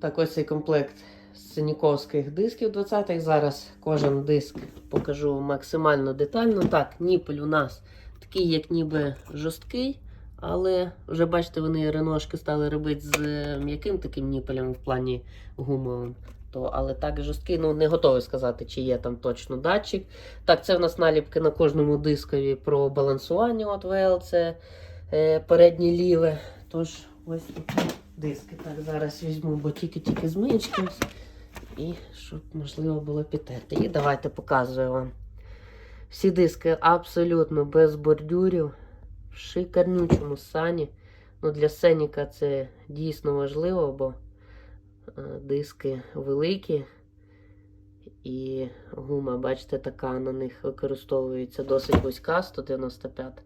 Так, ось цей комплект синіковських дисків 20-х. Зараз кожен диск покажу максимально детально. Так, ніпель у нас такий, як ніби жорсткий, але вже бачите, вони реношки стали робити з м'яким таким ніпелем в плані гумовим. То, але так жорсткий, ну не готовий сказати, чи є там точно датчик. Так, це в нас наліпки на кожному дискові про балансування от ВЛЦ, е, переднє ліве. Тож ось такі диски. Так, зараз візьму, бо тільки-тільки змички. І щоб можливо було підтерти. І давайте показую вам. Всі диски абсолютно без бордюрів, в шикарнючому стані. Ну, для сценіка це дійсно важливо, бо е, диски великі. І гума, бачите, така на них використовується досить вузька 195.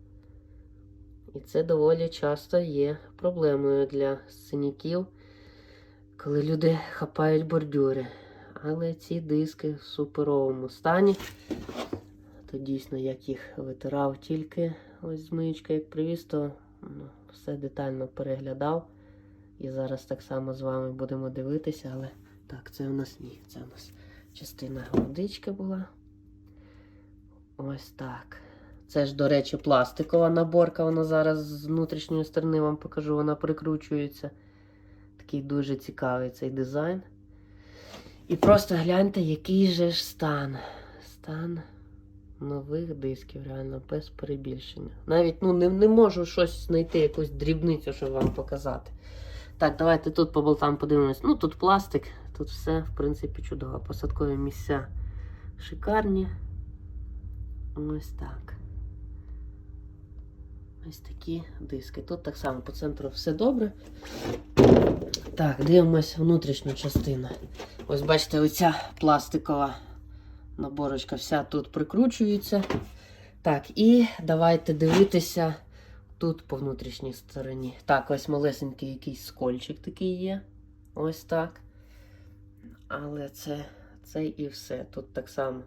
І це доволі часто є проблемою для синяків, коли люди хапають бордюри. Але ці диски в суперовому стані. То дійсно, як їх витирав тільки ось змичка, як привіз, то ну, все детально переглядав. І зараз так само з вами будемо дивитися, але так, це у нас ні. Це у нас частина водички була. Ось так. Це ж, до речі, пластикова наборка. Вона зараз з внутрішньої сторони вам покажу, вона прикручується. Такий дуже цікавий цей дизайн. І просто гляньте, який же ж стан. Стан нових дисків, реально, без перебільшення. Навіть ну, не, не можу щось знайти, якусь дрібницю, щоб вам показати. Так, давайте тут по болтам подивимось. Ну, тут пластик, тут все, в принципі, чудово. Посадкові місця шикарні. Ось так. Ось такі диски. Тут так само по центру все добре. Так, дивимось внутрішню частину. Ось бачите, оця пластикова наборочка вся тут прикручується. Так, і давайте дивитися тут по внутрішній стороні. Так, ось малесенький якийсь скольчик такий є. Ось так. Але це, це і все. Тут так само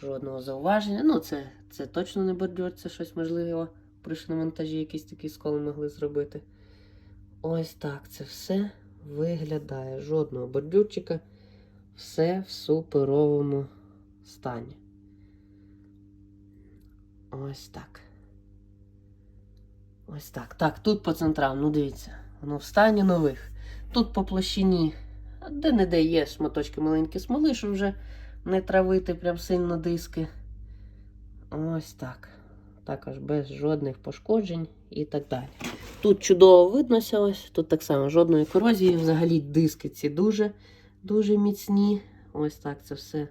жодного зауваження. Ну, це, це точно не бордюр, це щось можливо. При шиномонтажі якийсь такий скол могли зробити. Ось так це все виглядає. Жодного бордюрчика. Все в суперовому стані. Ось так. Ось так. Так, тут по центрам, ну дивіться, воно в стані нових. Тут по площині, де-не-де є шматочки маленькі смоли, щоб вже не травити прям сильно диски. Ось так. Також без жодних пошкоджень і так далі. Тут чудово виднося ось, тут так само жодної корозії. Взагалі диски ці дуже, дуже міцні. Ось так це все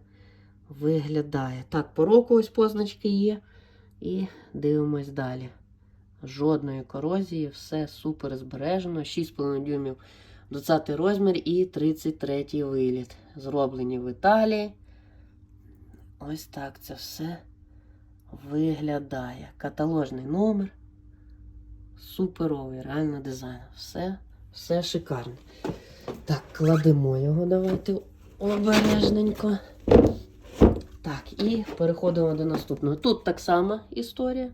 виглядає. Так, по року ось позначки є. І дивимось далі. Жодної корозії, все супер збережено. 6,5 дюймів 20 розмір і 33 виліт. Зроблені в Італії. Ось так це все виглядає. Каталожний номер. Суперовий, реально дизайн. Все, все шикарне. Так, кладемо його, давайте обережненько. Так, і переходимо до наступного. Тут так само історія.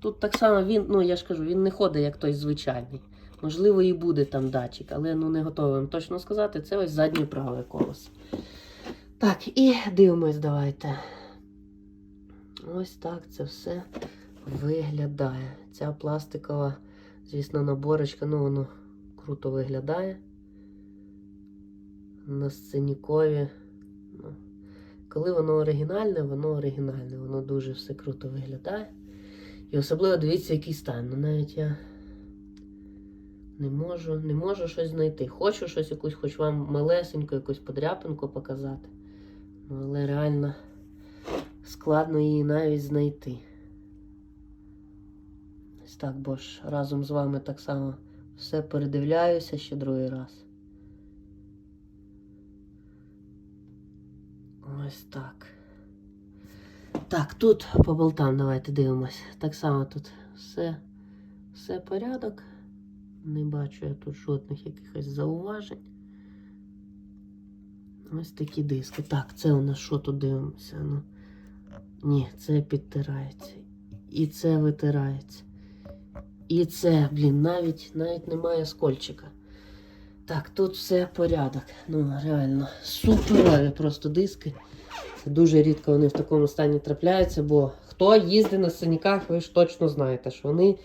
Тут так само він, ну я ж кажу, він не ходить як той звичайний. Можливо, і буде там датчик, але ну не готовий вам точно сказати. Це ось заднє праве колесо. Так, і дивимось, давайте. Ось так це все виглядає. Ця пластикова, звісно, наборочка, ну воно круто виглядає. На сценікові. Ну, коли воно оригінальне, воно оригінальне, воно дуже все круто виглядає. І особливо дивіться, який стан. Ну навіть я не можу, не можу щось знайти. Хочу щось якусь, хоч вам малесеньку, якусь подряпинку показати. Ну, але реально складно її навіть знайти. Ось так, бо ж разом з вами так само все передивляюся ще другий раз. Ось так. Так, тут по болтам давайте дивимось. Так само тут все, все порядок. Не бачу я тут жодних якихось зауважень. Ось такі диски. Так, це у нас що тут дивимося? Ну, ні, це підтирається. І це витирається. І це, блін, навіть навіть немає скольчика. Так, тут все порядок. Ну, реально, суперові просто диски. Дуже рідко вони в такому стані трапляються, бо хто їздить на синяках, ви ж точно знаєте, що вони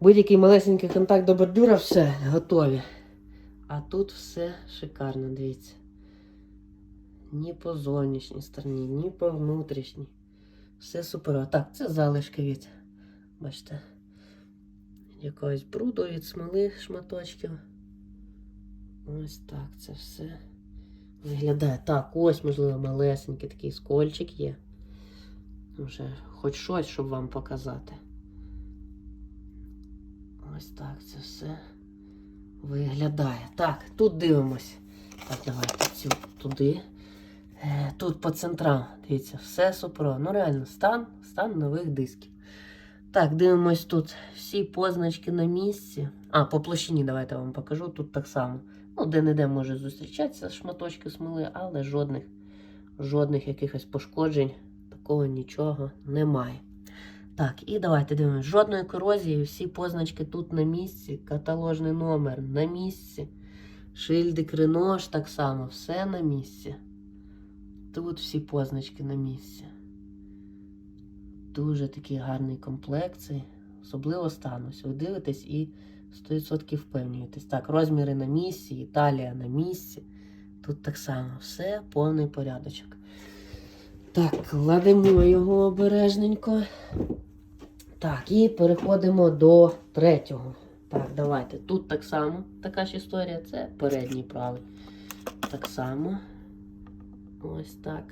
будь-який малесенький контакт до бордюра, все, готові. А тут все шикарно, дивіться. Ні по зовнішній стороні, ні по внутрішній. Все суперово. Так, це залишки від, бачите, якогось бруду від смоли шматочків. Ось так це все виглядає. Так, ось, можливо, малесенький такий скольчик є. Вже хоч щось, щоб вам показати. Ось так це все виглядає. Так, тут дивимось. Так, давайте цю туди. Е, Тут по центрам, дивіться, все супер. Ну реально, стан, стан нових дисків. Так, дивимось тут всі позначки на місці. А, по площині давайте вам покажу. Тут так само. Ну, де-не-де може зустрічатися шматочки смоли, але жодних, жодних якихось пошкоджень, такого нічого немає. Так, і давайте дивимося. Жодної корозії, всі позначки тут на місці, каталожний номер на місці, шильдик Ренош так само, все на місці. Тут всі позначки на місці. Дуже такий гарний комплект. Особливо станусь. Ви дивитесь і 100% впевнюєтесь. Так, розміри на місці, Італія на місці. Тут так само все повний порядочок. Так, кладемо його обережненько. Так, і переходимо до третього. Так, давайте. Тут так само така ж історія. Це передній правий. Так само. Ось так.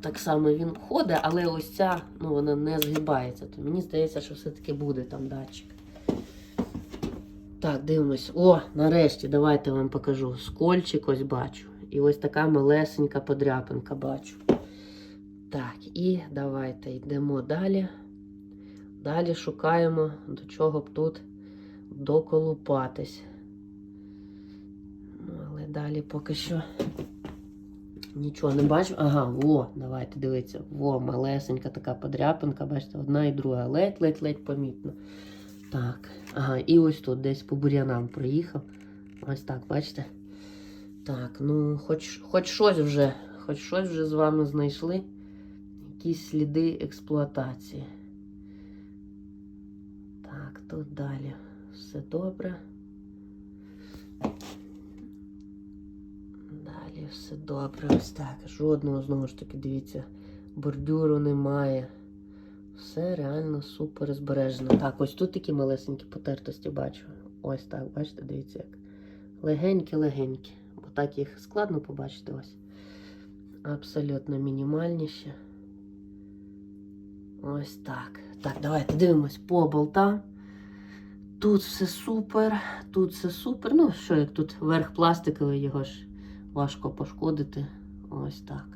Так само він ходить, але ось ця, ну, вона не згибається. То мені здається, що все-таки буде там датчик. Так, дивимось. О, нарешті, давайте вам покажу. Скольчик ось бачу. І ось така малесенька подряпинка бачу. Так, і давайте йдемо далі. Далі шукаємо, до чого б тут доколупатись. Ну, але далі поки що нічого не бачу. Ага, во, давайте дивіться. Во, малесенька така подряпинка, бачите, одна і друга. Ледь-ледь-ледь помітно. Так, ага, і ось тут десь по бур'янам проїхав. Ось так, бачите? Так, ну, хоч, хоч щось вже, хоч щось вже з вами знайшли. Якісь сліди експлуатації. Так, тут далі все добре. Далі все добре. Ось так. Жодного, знову ж таки, дивіться, бордюру немає. Все реально супер збережено. Так, ось тут такі малесенькі потертості бачу. Ось так, бачите, дивіться як. Легенькі-легенькі. Бо так їх складно побачити ось. Абсолютно мінімальніші. Ось так. Так, давайте дивимось по болтам. Тут все супер, тут все супер. Ну, що, як тут верх пластиковий, його ж важко пошкодити. Ось так.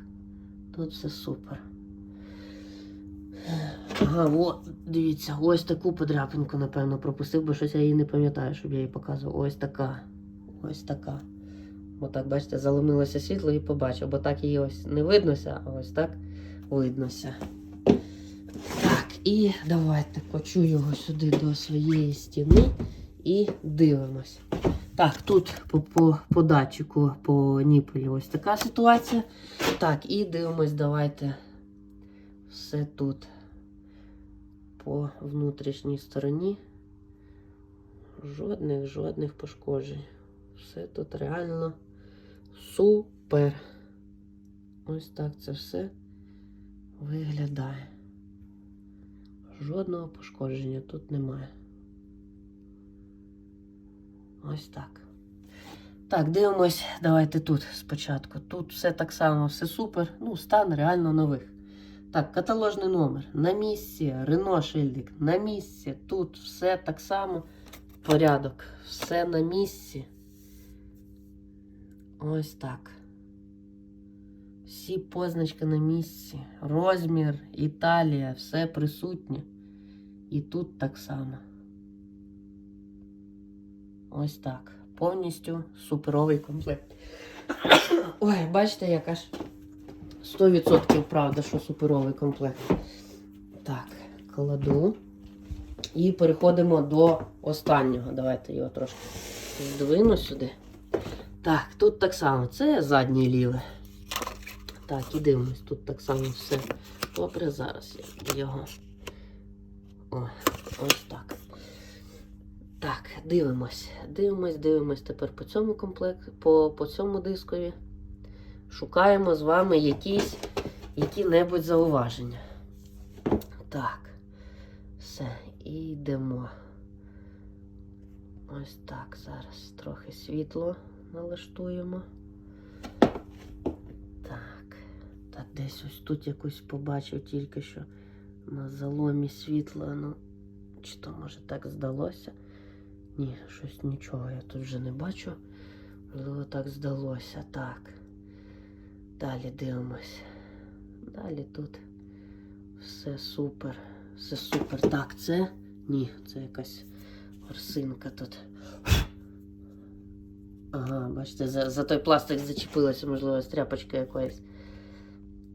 Тут все супер. Ага, о, дивіться, ось таку подряпинку, напевно, пропустив, бо щось я її не пам'ятаю, щоб я її показував. Ось така. Ось така. Отак, бачите, заломилося світло і побачив, бо так її ось не виднося, а ось так виднося. Так, і давайте кочу його сюди до своєї стіни і дивимось. Так, тут по, по, по датчику, по ніпелю ось така ситуація. Так, і дивимось, давайте все тут по внутрішній стороні. Жодних, жодних пошкоджень. Все тут реально супер. Ось так це все виглядає. Жодного пошкодження тут немає. Ось так. Так, дивимось, давайте тут спочатку. Тут все так само, все супер. Ну, стан реально нових. Так, каталожний номер на місці, Рено шильдик на місці. Тут все так само. Порядок. Все на місці. Ось так. Всі позначки на місці. Розмір, Італія, все присутнє. І тут так само. Ось так. Повністю суперовий комплект. Ой, бачите, яка ж 100% правда, що суперовий комплект. Так, кладу. І переходимо до останнього. Давайте його трошки здвину сюди. Так, тут так само. Це заднє ліве. Так, і дивимось, тут так само все добре. Зараз я його. О, ось так. Так, дивимось. Дивимось, дивимось тепер по цьому комплекту, по, по цьому дискові. Шукаємо з вами якісь які-небудь зауваження. Так. Все, і йдемо. Ось так. Зараз трохи світло налаштуємо. Так. Так, десь ось тут якусь побачив тільки що на заломі світла. Ну, чи то може так здалося? Ні, щось нічого я тут вже не бачу. Можливо, так здалося. Так. Далі дивимось. Далі тут все супер. Все супер. Так, це. Ні, це якась орсинка тут. Ага, бачите, за, за той пластик зачепилася, можливо, з тряпочка якоїсь.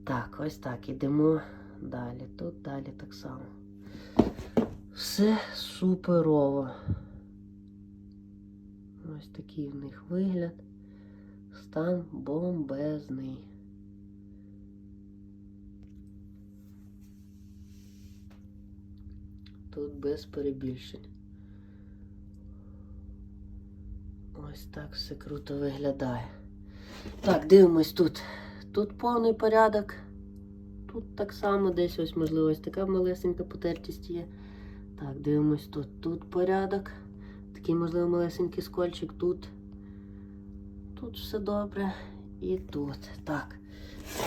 Так, ось так, ідемо далі. Тут далі так само. Все суперово. Ось такий в них вигляд. Стан бомбезний. Тут без перебільшень. Ось так все круто виглядає. Так, дивимось тут. Тут повний порядок. Тут так само десь ось, можливо, ось така малесенька потертість є. Так, дивимось тут. Тут порядок. Такий, можливо, малесенький скольчик тут. Тут все добре. І тут. Так.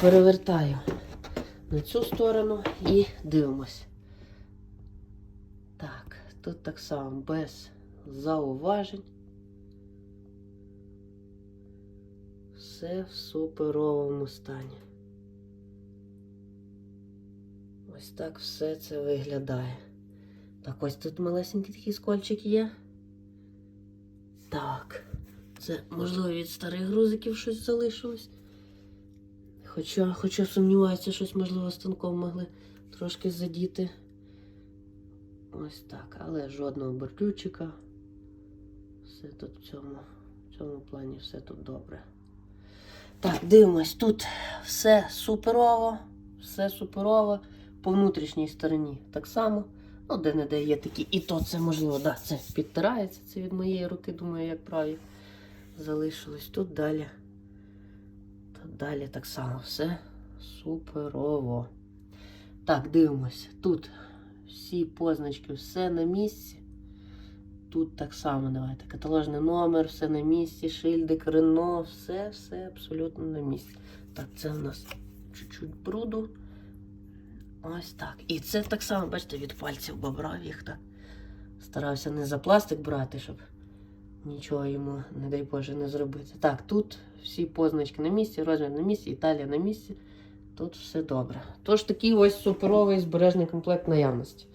Перевертаю на цю сторону і дивимось. Так, тут так само без зауважень. Все в суперовому стані. Ось так все це виглядає. Так, ось тут малесенький такий скольчик є. Так. Це, можливо, від старих грузиків щось залишилось. Хоча, хоча сумніваюся, щось, можливо, станком могли трошки задіти. Ось так, але жодного бортлючика. Все тут в цьому, в цьому плані все тут добре. Так, дивимось, тут все суперово, все суперово. По внутрішній стороні так само. Ну, де-не-де є такі. І то це можливо, да, це підтирається. Це від моєї руки, думаю, як праві залишилось. Тут далі. Тут далі так само все суперово. Так, дивимося. Тут всі позначки, все на місці. Тут так само давайте. Каталожний номер, все на місці, шильдик, Рено, все, все абсолютно на місці. Так, це в нас чуть-чуть бруду. Ось так. І це так само, бачите, від пальців бобра так. Старався не за пластик брати, щоб нічого йому, не дай Боже, не зробити. Так, тут всі позначки на місці, розмір на місці, Італія на місці. Тут все добре. Тож такий ось суперовий збережний комплект наявності.